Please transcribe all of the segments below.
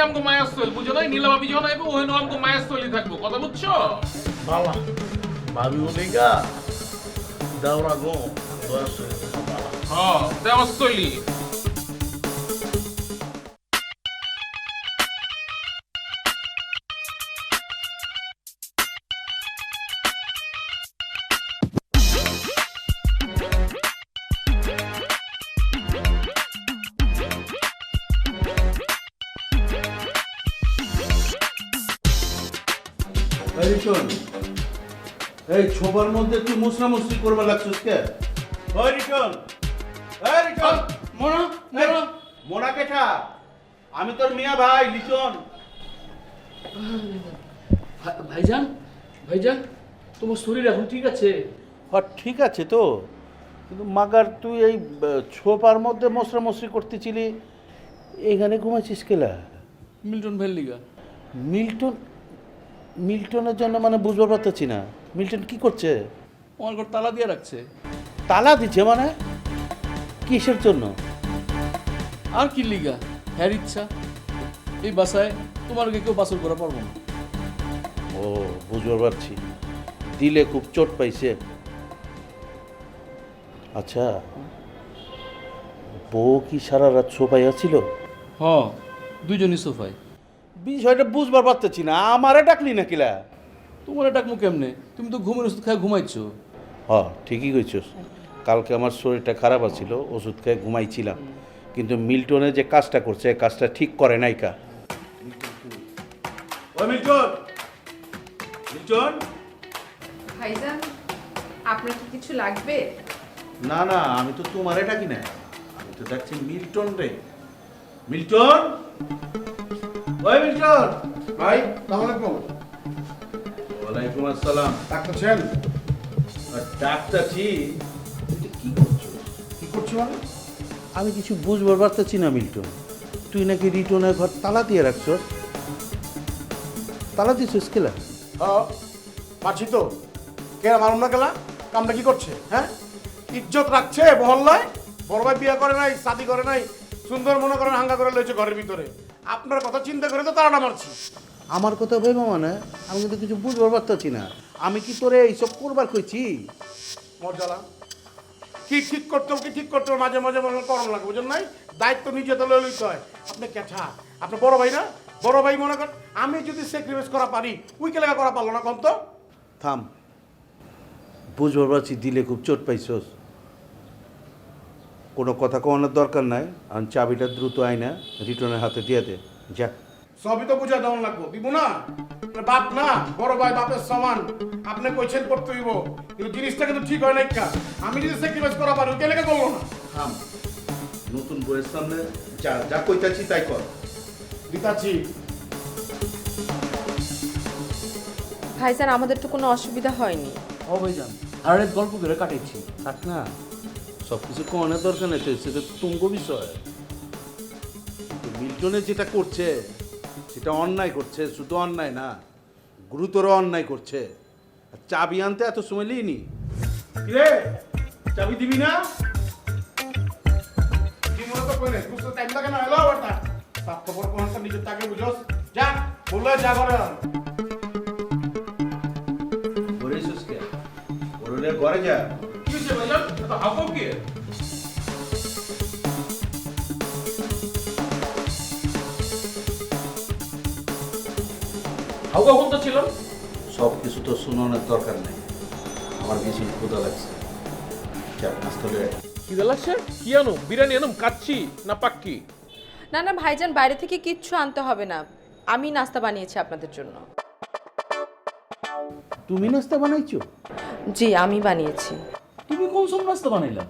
মায়ের স্থল বুঝো নাই? নীলা বাবি যখন আইবো ওহেন আমাকে মায়ের স্থলই থাকব। কথা বুঝছ? বালা ভাবি বলিকা দাওরা গো বয়স হ্যাঁ গেছে শোন। এই ছোবার মধ্যে তুই মুসরা মুসরি করবার লাগছিস কে? ওই রিটন। এই রিটন। মোনা মোনা। মোনা কেঠা আমি তোর মিয়া ভাই লিটন। ভাইজান ভাইজান তোমার শরীর এখন ঠিক আছে? হ্যাঁ ঠিক আছে তো। কিন্তু মাগার তুই এই ছোপার মধ্যে মশরা মশরি করতেছিলি। এখানে ঘুমাইছিস কেলা? মিল্টন ভাইয়ের লিগা মিল্টন মিল্টনের জন্য মানে বুঝবার পারতেছি না। মিল্টন কি করছে? আমার ঘর তালা দিয়ে রাখছে। তালা দিচ্ছে মানে? কিসের জন্য? আর কি লিগা? হ্যার ইচ্ছা। এই বাসায় তোমার কেউ বাসর করা পারব না। ও বুঝবার পারছি। দিলে খুব চোট পাইছে। আচ্ছা বউ কি সারা রাত সোপাইয়া ছিল হ দুইজনই সোফায়। বিষয়টা বুঝবার পারতেছি না। আমারে ডাকলি না কিলা তোমার ডাকমু কেমনে? তুমি তো ঘুমের ওষুধ খায় ঘুমাইছো। হ ঠিকই কইছস। কালকে আমার শরীরটা খারাপ আছিল ওষুধ খেয়ে ঘুমাইছিলাম। কিন্তু মিল্টনে যে কাজটা করছে কাজটা ঠিক করে নাই কা। ও মিল্টন! মিল্টন! ভাইজান আপনার কি কিছু লাগবে? না না আমি তো তোমারে ডাকি না আমি তো ডাকছি মিল্টন রে। মিল্টন! ওই মিল্টন ভাই সালাম আলাইকুম। ওয়ালাইকুম আসসালাম। ডাক্তার ছেন আর ডাক্তারজি তুই কি করছ? কি করছ মানে? আমি কিছু বুঝবার পারতেছি না মিল্টন। তুই নাকি রিটনের ঘর তালা দিয়ে রাখছস তালা দিছিস কেলা? হ্যাঁ পাচ্ছি তো। কে মারুম না গেলা কামটা কি করছে হ্যাঁ? ইজ্জত রাখছে মহল্লায় বড় ভাই বিয়ে করে নাই শাদি করে নাই সুন্দর মনে করেন হাঙ্গা করে লয়েছে ঘরের ভিতরে। আপনার কথা চিন্তা করে তো তারা মারছি। আমার কথা ভেবে মানে? আমি কিন্তু কিছু বুঝবার পারতেছি না। আমি কি তোরে এইসব করবার কইছি? মর্যাদা কি ঠিক করতে কি ঠিক করতে মাঝে মাঝে মাঝে করণ লাগে বুঝেন নাই? দায়িত্ব নিজে তো লইতে হয়। আপনি ক্যাঠা আপনি বড় ভাই না? বড় ভাই মনে করেন আমি যদি স্যাক্রিফাইস করা পারি উইকে লেখা করা পারল না কোন তো থাম। বুঝবার পারছি দিলে খুব চোট পাইছস। কোনো কথা কমানোর দরকার নাই আর চাবিটা দ্রুত আইনা রিটনের হাতে দিয়ে দে। যা। সবই তো বুঝা দেওয়ান লাগবো। দিব না? বাপ না? বড় ভাই বাপের সমান। আপনি কোয়েশ্চেন করতে হইব। কিন্তু জিনিসটা কিন্তু ঠিক হয় না আমি যদি স্যাক্রিফাইস করা পারি কে লেগে করব না? থাম। নতুন বইয়ের সামনে যা যা কইতাছি তাই কর। দিতাছি। ভাইজান আমাদের তো কোনো অসুবিধা হয়নি। ও ভাইজান আর এক গল্প করে কাটাইছি। থাক না। সব কিছু কমানোর দরকার নেই তো সেটা তুঙ্গ বিষয়। কিন্তু মিল্টনে যেটা করছে সেটা অন্যায় করছে শুধু অন্যায় না গুরুতর অন্যায় করছে। আর চাবি আনতে এত সময় লিনি কিরে চাবি দিবি না? নিজের তাকে বুঝোস। যা বললে যা করে ঘরে কে হাউকা সব কিছু তো শুনানোর দরকার নেই। আমার বেশি ক্ষুদা লাগছে। যা নাস্তা লয়ে আয়। লাগছে? কি আনো? বিরিয়ানি আনুম? কাচ্ছি না পাক্কি? না না ভাইজান বাইরে থেকে কিচ্ছু আনতে হবে না। আমি নাস্তা বানিয়েছি আপনাদের জন্য। তুমি নাস্তা বানাইছো? জি আমি বানিয়েছি। তুমি কোন সব রাস্তা বানাইলা?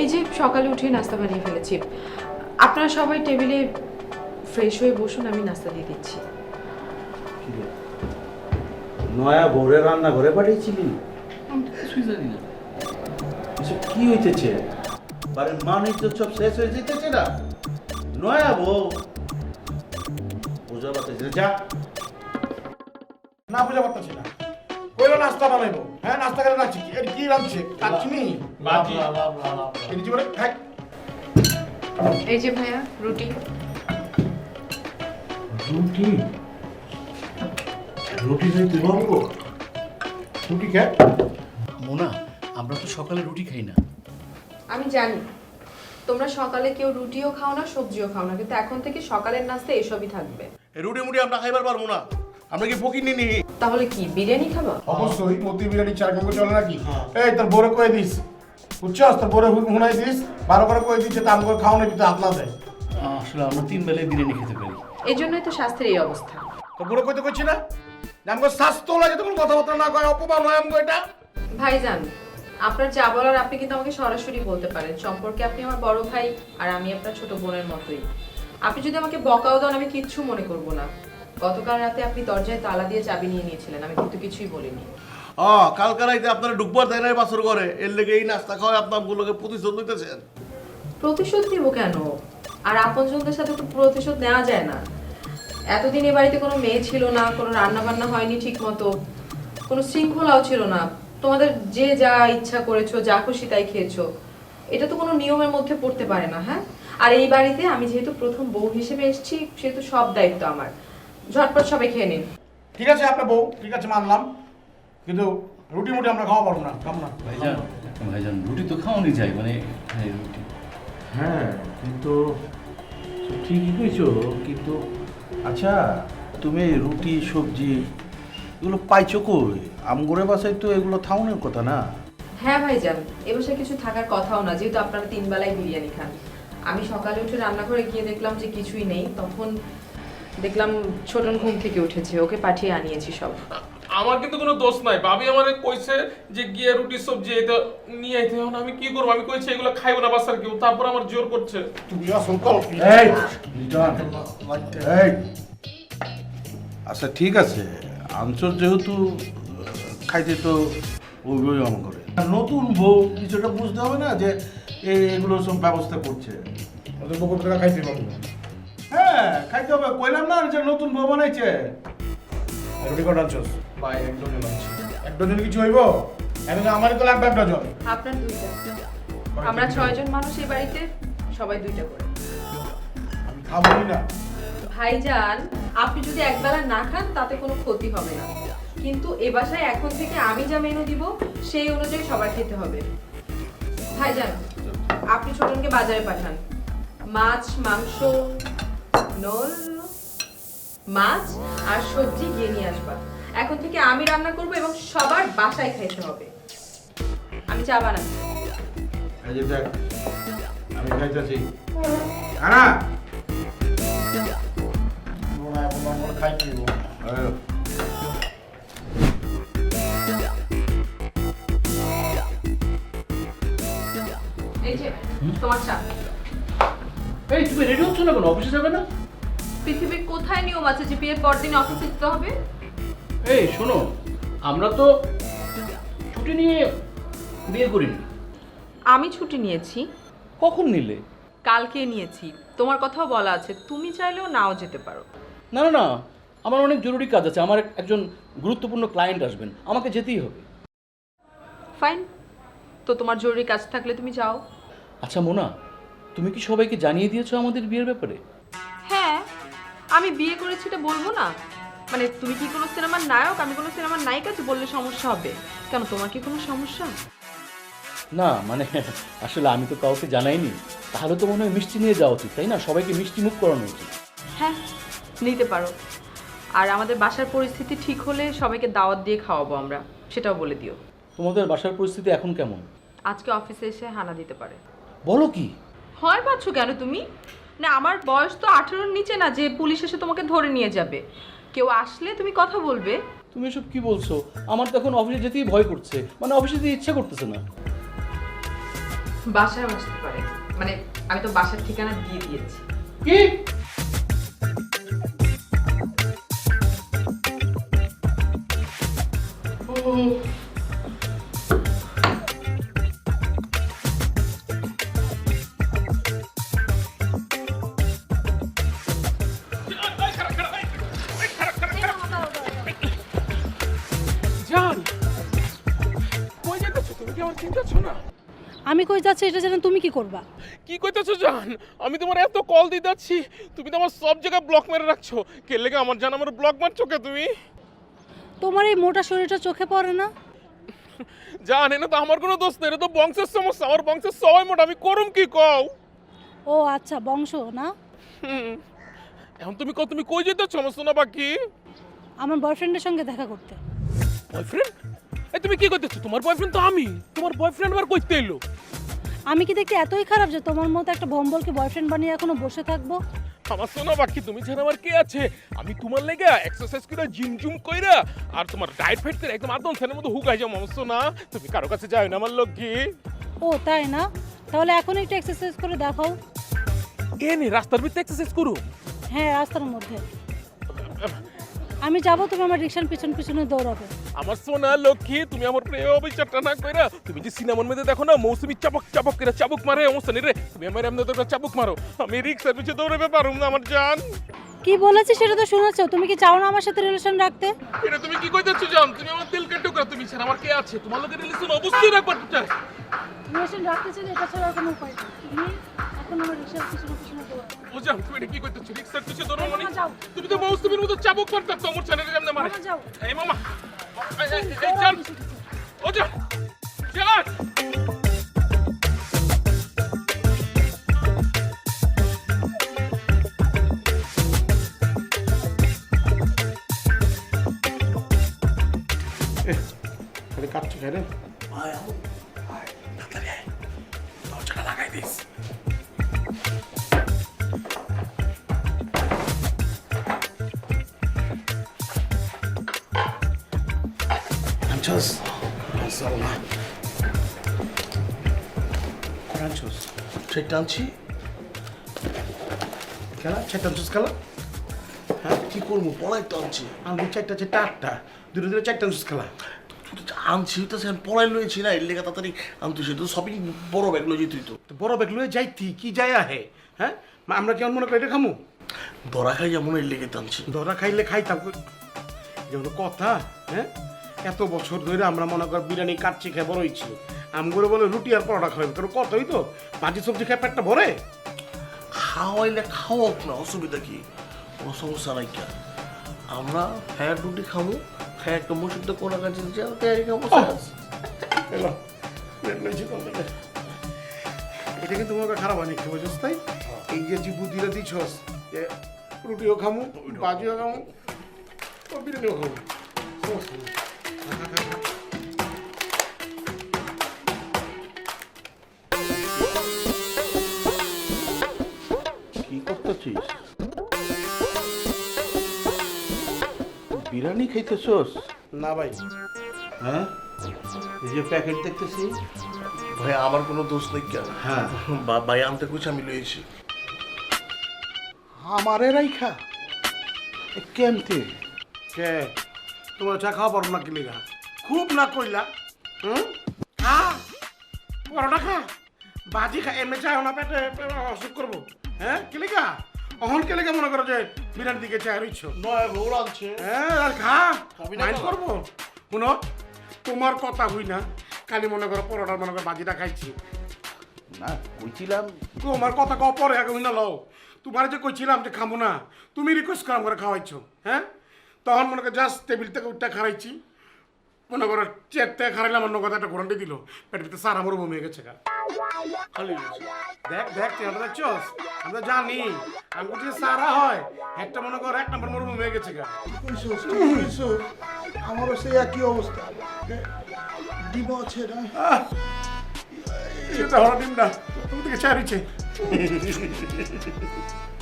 এই যে সকালে উঠে নাস্তা বানিয়ে ফেলেছি। আপনারা সবাই টেবিলে ফ্রেশ হয়ে বসুন আমি নাস্তা দিয়ে দিচ্ছি। নয়া ভোরে রান্না ঘরে পাঠিয়েছিলি? আমি তো কিছুই জানি না। এসব কি হইতেছে? বাড়ির মান ইজ্জত সব শেষ হয়ে যেতেছে না? নয়া বউ। বুঝা পারতেছে যা। না বুঝা পারতেছি না। কইলো নাস্তা বানাইবো। হ্যাঁ নাস্তা করে রাখছি কি এর কি রাখছে কাচ্ছি নি বাজি এই জীবনে খাই এই যে ভাইয়া রুটি। রুটি? রুটি খাই তুই ভাববো রুটি খায় মোনা আমরা তো সকালে রুটি খাই না। আমি জানি। তোমরা সকালে কেউ রুটিও খাও না সবজিও খাও না কিন্তু এখন থেকে সকালের নাস্তা এসবই থাকবে। রুটি মুটি আমরা খাইবার পারব না। আমরা কি ফকির নিনি? তাহলে কি বিরিয়ানি খাবা? অবশ্যই মতি বিরিয়ানি চার গঙ্গ চলে নাকি? এই তোর বড় কয়ে দিস। বুঝছস? তোর বড় হুনাই দিস। বারো করে কয়ে দিচ্ছে দাম করে খাওয়ানোর ভিতরে হাত না দেয়। আসলে আমরা তিন বেলায় বিরিয়ানি খেতে পারি। এই জন্যই তো স্বাস্থ্যের এই অবস্থা। তোর বড় কইতে কইছি না? আমাকে স্বাস্থ্য লাগে তখন কথাবার্তা না কয় অপমান হয় আমাকে এটা? ভাইজান আপনার যা বলার আপনি কিন্তু আমাকে সরাসরি বলতে পারেন। সম্পর্কে আপনি আমার বড় ভাই আর আমি আপনার ছোট বোনের মতোই। আপনি যদি আমাকে বকাও দেন আমি কিচ্ছু মনে করব না। গতকাল রাতে আপনি দরজায় তালা দিয়ে চাবি নিয়ে নিয়েছিলেন আমি কিন্তু কিছুই বলিনি। ও কালকা রাইতে আপনারা ডুববার দেয় নাই বাসর করে এর লেগে এই নাস্তা খাওয়ায় আপনার গুলোকে প্রতিশোধ নিতেছেন। প্রতিশোধ নিব কেন? আর আপনজনদের সাথে তো প্রতিশোধ নেওয়া যায় না। এতদিন এ বাড়িতে কোনো মেয়ে ছিল না কোনো রান্না বান্না হয়নি ঠিক মতো কোনো শৃঙ্খলাও ছিল না। তোমাদের যে যা ইচ্ছা করেছ যা খুশি তাই খেয়েছো। এটা তো কোনো নিয়মের মধ্যে পড়তে পারে না হ্যাঁ? আর এই বাড়িতে আমি যেহেতু প্রথম বউ হিসেবে এসেছি সেহেতু সব দায়িত্ব আমার। ঝটপট সবাই খেয়ে নিন। ঠিক আছে আপনার বউ ঠিক আছে মানলাম। কিন্তু রুটি মুটি আমরা খাওয়া পারব না খাব না। ভাইজান ভাইজান রুটি তো খাওয়ানি যায় মানে হ্যাঁ, রুটি। হ্যাঁ কিন্তু ঠিকই কইছো কিন্তু আচ্ছা তুমি রুটি সবজি এগুলো পাইছো কই? আমগরে বাসায় তো এগুলো থাউনের কথা না। হ্যাঁ ভাইজান এ বাসায় কিছু থাকার কথাও না যেহেতু আপনারা তিন বেলায় বিরিয়ানি খান। আমি সকালে উঠে রান্নাঘরে গিয়ে দেখলাম যে কিছুই নেই তখন দেখলাম ছোটন ঘুম থেকে উঠেছে ওকে পাঠিয়ে আনিয়েছি সব। আমার কিন্তু কোনো দোষ নাই ভাবি আমারে কইছে যে গিয়ে রুটি সবজি এটা নিয়ে আইতে এখন আমি কি করব? আমি কইছি এগুলো খাইবো না বাসার কেউ তারপর আমার জোর করছে। তুমি আসল কল এই এই। আচ্ছা ঠিক আছে। আনচর যেহেতু খাইতে তো আমার করে। নতুন বউ কিছুটা বুঝতে হবে না যে এগুলো সব ব্যবস্থা করছে। ওদের বকুর খাইতে পারব খাইতে হবে। কইলাম না যে নতুন বউ বানাইছে। রুটি কটা আনছস? ভাই এক ডজন আনছি এক ডজন কিছু হইব? এখন আমারই তো লাগবে এক ডজন। আপনার দুইটা। আমরা ছয়জন মানুষ এই বাড়িতে সবাই দুইটা করে। আমি খাবোই না। ভাইজান আপনি যদি একবেলা না খান তাতে কোনো ক্ষতি হবে না। কিন্তু এ বাসায় এখন থেকে আমি যা মেনু দিব সেই অনুযায়ী সবার খেতে হবে। ভাইজান আপনি ছোটনকে বাজারে পাঠান। মাছ মাংস নল মাছ আর সবজি গিয়ে নিয়ে আসবা। এখন থেকে আমি রান্না করব এবং সবার বাসায় খাইতে হবে। আমি চা বানাচ্ছি। এই যে দেখ আমি খাইতেছি। আনা খাইতে এই যে তোমার চা। এই তুমি রেডি হচ্ছ না কেন? অফিসে যাবে না? পৃথিবীর কোথায় নিয়ম আছে? যে বিয়ের পরদিন অফিসে যেতে হবে? এই শোনো আমরা তো ছুটি নিয়ে বিয়ে করিনি। আমি ছুটি নিয়েছি। কখন নিলে? কালকে নিয়েছি। তোমার কথাও বলা আছে তুমি চাইলেও নাও যেতে পারো। না না না আমার অনেক জরুরি কাজ আছে। আমার একজন গুরুত্বপূর্ণ ক্লায়েন্ট আসবেন। আমাকে যেতেই হবে। ফাইন তো তোমার জরুরি কাজ থাকলে তুমি যাও। আচ্ছা মোনা তুমি কি সবাইকে জানিয়ে দিয়েছ আমাদের বিয়ের ব্যাপারে? হ্যাঁ আমি বিয়ে করেছি এটা বলব না। মানে তুমি কি কোনো সিনেমার নায়ক? আমি কোনো সিনেমার নায়িকা যে বললে সমস্যা হবে। কেন তোমার কি কোনো সমস্যা? না মানে আসলে আমি তো কাউকে জানাইনি। তাহলে তো মনে হয় মিষ্টি নিয়ে যাওয়া উচিত তাই না? সবাইকে মিষ্টি মুখ করানো উচিত। হ্যাঁ নিতে পারো। আর আমাদের বাসার পরিস্থিতি ঠিক হলে সবাইকে দাওয়াত দিয়ে খাওয়াবো আমরা সেটাও বলে দিও। তোমাদের বাসার পরিস্থিতি এখন কেমন? আজকে অফিসে এসে হানা দিতে পারে। বলো কি? হয় পাচ্ছ কেন তুমি? না আমার বয়স তো আঠেরোর নিচে না যে পুলিশ এসে তোমাকে ধরে নিয়ে যাবে। কেউ আসলে তুমি কথা বলবে? তুমি এসব কি বলছো? আমার তো এখন অফিসে যেতেই ভয় করছে। মানে অফিসে যেতে ইচ্ছা করতেছে না। বাসায় আসতে পারে। মানে আমি তো বাসার ঠিকানা দিয়ে দিয়েছি। কি? কি করবা? কি কইতেছো জান? আমি তোমার এত কল দিতে যাচ্ছি তুমি তো আমার সব জায়গায় ব্লক মেরে রাখছো। কে লেগে আমার জান আমার ব্লক মারছো কে তুমি? তোমার এই মোটা শরীরটা চোখে পড়ে না? জান এটা তো আমার কোনো দোষ নেই এটা তো বংশের সমস্যা আমার বংশের সবাই মোটা আমি করুম কি কও? ও আচ্ছা বংশ না? হুম। এখন তুমি কও তুমি কই যেতেছো আমার শোনা বাকি আমার বয়ফ্রেন্ডের সঙ্গে দেখা করতে। বয়ফ্রেন্ড এই তুমি কি করতেছো? তোমার বয়ফ্রেন্ড তো আমি। তোমার বয়ফ্রেন্ড আবার কইতে এলো? আমি কি দেখতে এতই খারাপ যে তোমার মতো একটা ভম্বলকে বয়ফ্রেন্ড বানিয়ে এখনও বসে থাকব? আমার শোনা বাকি তুমি ছাড়া আমার কে আছে? আমি তোমার লেগে এক্সারসাইজ করে জিম জুম কইরা আর তোমার ডায়েট ফাইট করে একদম আদম ফ্যানের মতো হুকাই যাও আমার শোনা। তুমি কারও কাছে যাও না আমার কি ও তাই না? তাহলে এখন একটু এক্সারসাইজ করে দেখাও। এ নে রাস্তার ভিতরে এক্সারসাইজ করো? হ্যাঁ রাস্তার মধ্যে। আমি যাব তুমি আমার রিক্সার পিছন পিছনে দৌড়াবে। আমার সোনা লক্ষ্মী তুমি আমার প্রিয় অবিচারটা না কইরা তুমি যে সিনেমার মধ্যে দেখো না মৌসুমি চাবক চাবক করে চাবুক মারে অবস্থা রে। তুমি আমার এমনি তোর চাবুক মারো। আমি রিক্সার পিছিয়ে দৌড়াবে পারুম না আমার জান। কি বলেছি সেটা তো শুনেছো? তুমি কি চাও না আমার সাথে রিলেশন রাখতে? এটা তুমি কি কইতেছো জান? তুমি আমার দিল কেটে টুকরা তুমি ছাড়া আমার কে আছে? তোমার লোকের রিলেশন অবশ্যই রাখবার চাই। রিলেশন রাখতে চাইলে এটা ছাড়া কোনো উপায় নেই। তুমি এখন আমার রিক্সার পিছনে পিছনে দৌড়াবে ও জান তুমি এটা কি কইতেছো রিক্সার পিছিয়ে দৌড়াবো মানে। তুমি তো মৌসুমির মতো চাবুক মারতে তো আমার চ্যানেলে কেমনে মারে এই মামা এই, এই, এই জান ও জান জান আরে কাটছে খাই সেটা আনছি খেলা চারটা আনছস খেলা হ্যাঁ কি করব পড়াই আনছি আমি চারটা চারটা আটটা দুটো দুটো চারটা আনছস খেলা আনছি তো সেখানে পড়াই লয়েছি না এর লেগে তাড়াতাড়ি আনতে সে তো সবই বড় ব্যাগ লয়ে তুই তো বড় ব্যাগ লয়ে যাইতি কি যায় আহে হ্যাঁ আমরা কেমন মনে করি এটা খামু ধরা খাই যেমন এর লেগে তো আনছি ধরা খাইলে খাইতাম যেমন কথা হ্যাঁ এত বছর ধরে আমরা মনে কর বিরিয়ানি কাচ্চি খেয়ে বড় হয়েছি আমগুলো বলে রুটি আর পরোটা খাওয়াই কারণ কতই তো? ভাজি সবজি খেয়ে পেটটা ভরে। খাওয়াইলে খাওয়াক না অসুবিধা কি? কোনো সমস্যা নাই কে আমরা ফ্যাট রুটি খাব খাই একটা মসুর তো কোনো কাছে যাও তৈরি খাব এলো। এটা কিন্তু তোমাকে খারাপ খেয়ে বুঝছিস তাই? এই যে যে বুদ্ধিটা দিছস যে রুটিও খামু ভাজিও খামু বিরিয়ানিও খামু। সমস্যা বিরিয়ানি খাইতেছস? না ভাই। হ্যাঁ? এই যে প্যাকেট দেখতেছি। ভাই আমার কোনো দোষ নেই কেন? হ্যাঁ। ভাই আনতে কুছ আমি লয়েছি আমারে রাইখা? কেমতে? কে? তোমার চা খাওয়া পারো না কি লিগা? খুব না কইলা? হুম? খা। পরোটা খা। বাজি খা এমনি চাই না পেটে অসুখ করব। হ্যাঁ? কি লিগা? অহন কে লিগা মনে করো যে বিরাট দিকে চাই রইছ? নয় হ্যাঁ আর খা খাবি না মাইন্ড করব? শুনো তোমার কথা হই না কালি মনে করো পরোটা মনে করো বাজিটা খাইছি। না কইছিলাম। তোমার কথা কও পরে আগে হই না লও। তোমার যে কইছিলাম যে খামো না তুমি রিকোয়েস্ট করাম করে খাওয়াইছো হ্যাঁ? তখন মনে করো জাস্ট টেবিল থেকে উঠতে খারাইছি মনে করো চেয়ার থেকে খারাইলে আমার নগদ একটা ঘোরান্ডি দিল। পেটের ভিতরে সার আমারও বমি হয়ে গেছে গা। খালি দেখ দেখ তুই আমরা দেখছস? আমরা জানি আমি যদি সারা হয়। একটা মনে করো এক নম্বর মরুভূমি হয়ে গেছে গা। আমারও সেই একই অবস্থা। ডিম আছে না! এটা হলো ডিমটা তুমি থেকে চারিছে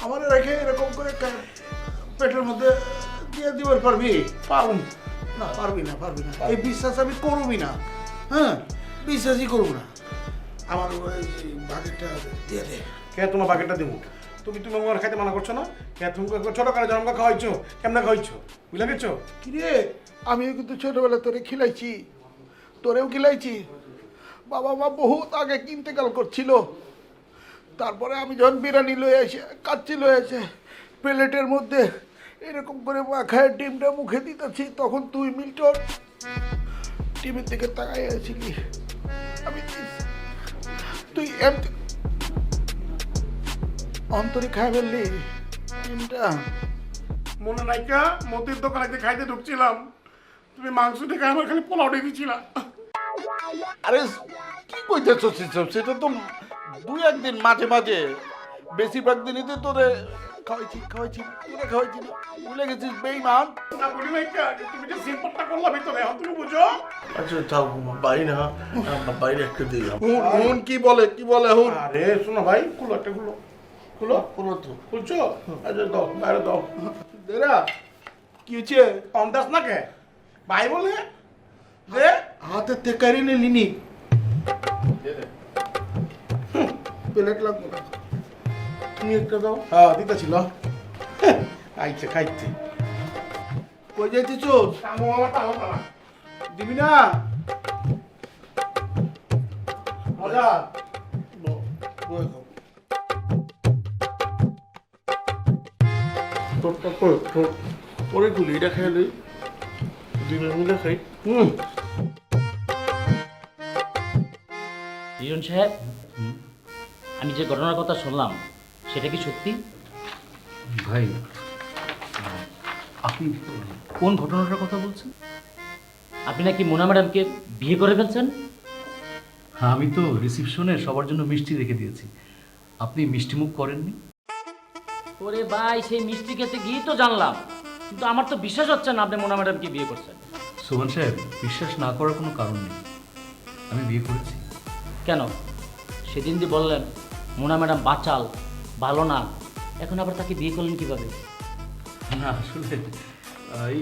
আমার রেখে এরকম করে পেটের মধ্যে দিয়ে দিবার পারবি? পারুন না পারবি না পারবি না। এই বিশ্বাস আমি করবি না। হ্যাঁ বিশ্বাসই করব না। আমার বাকেটটা দিয়ে দে। কে তোমার বাকেটটা দেবো তুমি তুমি আমার খাইতে মানা করছ না? কে তুমি ছোট কালে জন্ম খাওয়াইছো? কেমনে খাওয়াইছো? বুঝলে গেছো? কিরে আমিও কিন্তু ছোটবেলা তোরে খিলাইছি। তোরেও খিলাইছি। বাবা মা বহুত আগে কিনতে ইন্তেকাল করছিল। তারপরে আমি যখন বিরিয়ানি লয়ে এসে কাচ্চি লয়ে এসে প্লেটের মধ্যে এরকম করে মাখায় ডিমটা মুখে দিতেছি তখন তুই মিল্টন টিভির দিকে তাকাই আছিলি আমি তুই এমনি অন্তরি খাই ফেললি তিনটা মনে নাইকা মতির দোকানে খাইতে ঢুকছিলাম। তুমি মাংস দেখে আমার খালি পোলাও দিয়ে দিছিলা। আরে কি কইতেছ সেটা তো দুই একদিন মাঝে মাঝে বেশিরভাগ দিনই তো তোরে খাওয়াইছি খাওয়াইছি তোরে খাওয়াইছি না ভুলে গেছিস বেইমান না বলি নাইকা তুমি যে সিম্পলটা করলা ভিতরে এখন তুমি বুঝো? আচ্ছা তাও বাইরে না বাইরে একটা দিই হুন হুন কি বলে কি বলে হুন? আরে শোনো ভাই খুলো একটা খুলো। খুলো? কোনো তো। খুলছো? আচ্ছা দাও বাইরে দাও। দেরা কি হচ্ছে? অন্দাজ না কে? ভাই বলে? যে হাতে তেকারি প্লেট লাগবে। না তুমি একটা দাও। হ্যাঁ দিতেছিল খাইছে খাইছে কই পালা দিবি না? মজা। তোরটা কর তোর পরে গুলি এটা খেয়ে লই। দিনের মিলে খাই। হুম। সাহেব আমি যে ঘটনার কথা শুনলাম সেটা কি সত্যি? ভাই আপনি কোন ঘটনাটার কথা বলছেন? আপনি নাকি মোনা ম্যাডামকে বিয়ে করে ফেলছেন? হ্যাঁ আমি তো রিসিপশনে সবার জন্য মিষ্টি রেখে দিয়েছি। আপনি মিষ্টি মুখ করেননি? ওরে ভাই সেই মিষ্টি খেতে গিয়েই তো জানলাম। কিন্তু আমার তো বিশ্বাস হচ্ছে না আপনি মোনা ম্যাডামকে বিয়ে করছেন। সোহান সাহেব বিশ্বাস না করার কোনো কারণ নেই। আমি বিয়ে করেছি। কেন? সেদিন যে বললেন মোনা ম্যাডাম বাচাল ভালো না। এখন আবার তাকে বিয়ে করলেন কীভাবে? না আসলে এই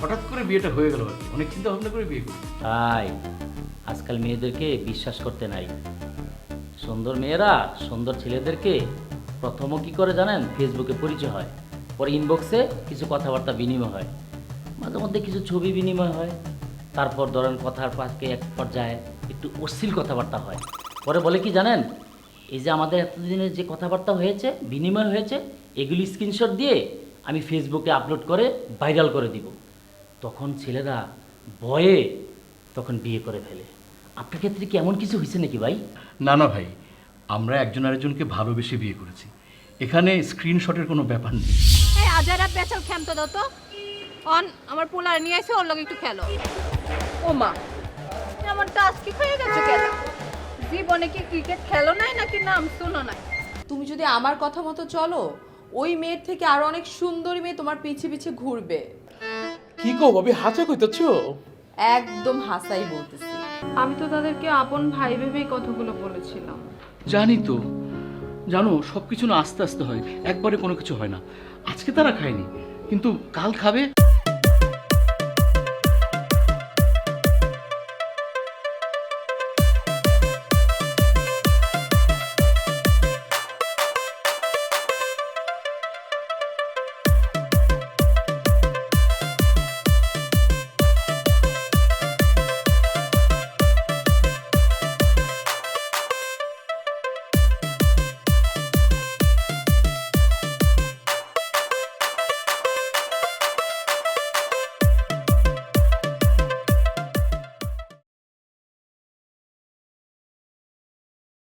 হঠাৎ করে বিয়েটা হয়ে গেল আর কি। অনেক চিন্তা ভাবনা করে বিয়ে করি তাই? আজকাল মেয়েদেরকে বিশ্বাস করতে নাই। সুন্দর মেয়েরা সুন্দর ছেলেদেরকে প্রথমও কি করে জানেন? ফেসবুকে পরিচয় হয়। পরে ইনবক্সে কিছু কথাবার্তা বিনিময় হয়। মাঝে মধ্যে কিছু ছবি বিনিময় হয়। তারপর ধরেন কথার পাশকে এক পর্যায়ে একটু অশ্লীল কথাবার্তা হয়। পরে বলে কি জানেন? এই যে আমাদের এতদিনের যে কথাবার্তা হয়েছে বিনিময় হয়েছে এগুলি স্ক্রিনশট দিয়ে আমি ফেসবুকে আপলোড করে ভাইরাল করে দিব। তখন ছেলেরা ভয়ে তখন বিয়ে করে ফেলে। আপনার ক্ষেত্রে কি এমন কিছু হয়েছে নাকি ভাই? না না ভাই আমরা একজন আরেকজনকে ভালোবেসে বিয়ে করেছি। এখানে স্ক্রিনশটের কোনো ব্যাপার নেই। এই আজারা পেঁচাল খেমতো দাও তো। অন আমার পোলার নিয়ে এসে ওর লগে একটু খেলো। ও মা এমন টাচ কি হয়ে গেছে কেন? জীবনে কি ক্রিকেট খেলো নাই নাকি নাম শুনো নাই? তুমি যদি আমার কথা মতো চলো ওই মেয়ের থেকে আরও অনেক সুন্দরী মেয়ে তোমার পিছে পিছে ঘুরবে। কি কো ভাবি হাসে কইতেছ? একদম হাসাই বলতেছি। আমি তো তাদেরকে আপন ভাই ভেবেই কথাগুলো বলেছিলাম। জানি তো। জানো সব কিছু না আস্তে আস্তে হয়। একবারে কোনো কিছু হয় না। আজকে তারা খায়নি কিন্তু কাল খাবে?